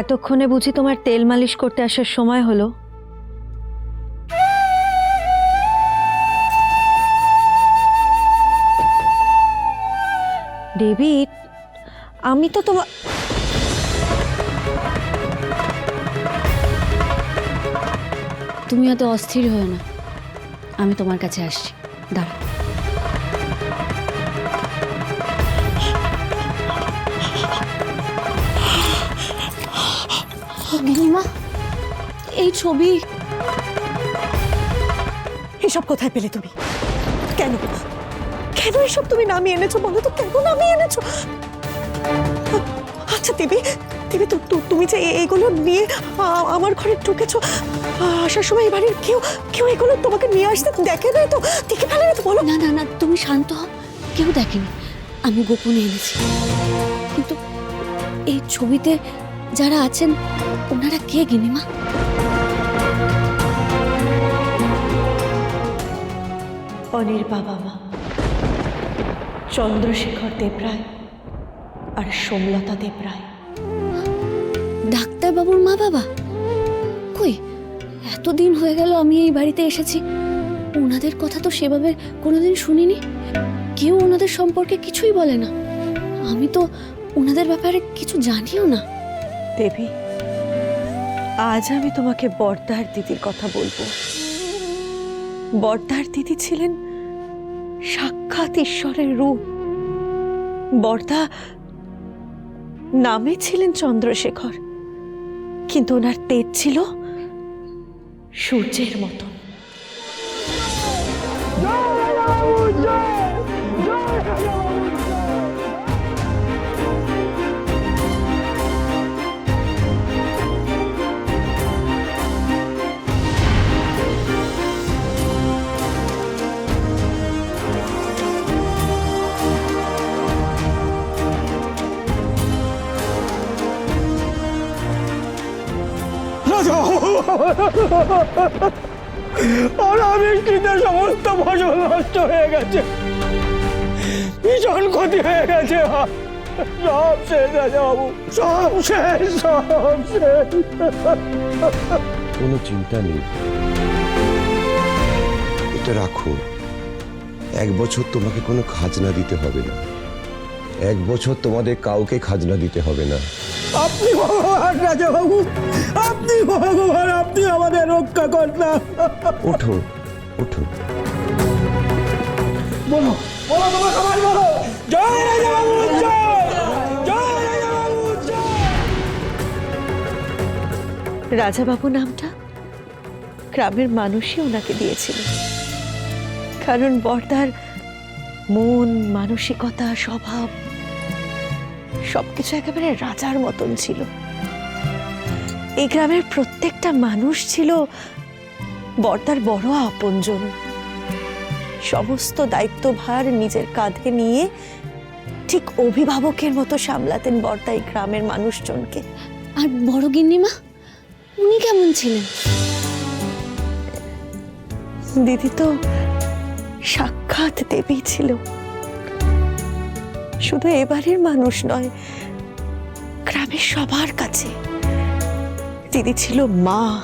এতক্ষণে বুঝি তোমার তেল মালিশ করতে আসার সময় হলো। ডেভিড, আমি তো তোমার তুমি অত অস্থির হয়ে না। আমি তোমার কাছে আসছি। দাঁড়া গিনিমা এই ছবি। এসব কোথায় পেলে তুমি? কেন? কেন এসব তুমি নামিয়ে এনেছো বলো তো? কেন নামিয়ে এনেছো? আচ্ছা দেবী দেবী তুমি যে এ- এগুলো নিয়ে আমার ঘরে ঢুকেছো আসার সময় এই বাড়ির কেউ কেউ এগুলো তোমাকে নিয়ে আসতে দেখে নাই তো? দেখে ফেলে না তো বলো। না না না তুমি শান্ত হও। কেউ দেখেনি। আমি গোপনে এনেছি। কিন্তু এই ছবিতে যারা আছেন ওনারা কে গিনিমা? অনির বাবা মা চন্দ্রশেখর দেবরায় আর সোমলতা দেবরায়। ডাক্তারবাবুর মা বাবা? কই এতদিন হয়ে গেল আমি এই বাড়িতে এসেছি। ওনাদের কথা তো সেভাবে কোনোদিন শুনিনি। কেউ ওনাদের সম্পর্কে কিছুই বলে না। আমি তো ওনাদের ব্যাপারে কিছু জানিও না। দেবী, আজ আমি তোমাকে বর্দার দিদির কথা বলব। বর্দার দিদি ছিলেন সাক্ষাৎ ঈশ্বরের রূপ। বর্দা নামে ছিলেন চন্দ্রশেখর, কিন্তু ওনার তেজ ছিল সূর্যের মতন অনাবৃষ্টিতে সমস্ত ফসল নষ্ট হয়ে গেছে। ভীষণ ক্ষতি হয়ে গেছে। সব শেষ রাজাবাবু সব শেষ সব শেষ। কোনো চিন্তা নেই। এটা রাখো। এক বছর তোমাকে কোনো খাজনা দিতে হবে না। এক বছর তোমাদের কাউকে খাজনা দিতে হবে না। আপনি ভগবান রাজাবাবু আপনি ভগবান আপনি আমাদের রক্ষা কর্তা ওঠো ওঠো। বলো বলো তোমার সবাই বলো। জয় রাজাবাবু রাজাবাবু নামটা গ্রামের মানুষই ওনাকে দিয়েছিল। কারণ বর্দার মন মানসিকতা স্বভাব সবকিছু একেবারে রাজার মতন ছিল। এই গ্রামের প্রত্যেকটা মানুষ ছিল বর্দার বড় আপনজন। সমস্ত দায়িত্বভার নিজের কাঁধে নিয়ে ঠিক অভিভাবকের মতো সামলাতেন বর্দা এই গ্রামের মানুষজনকে। আর বড় গিন্নিমা উনি কেমন ছিলেন? দিদি তো সাক্ষাৎ দেবী ছিল। শুধু এবারের মানুষ নয় গ্রামের সবার কাছে। দিদি ছিল মা।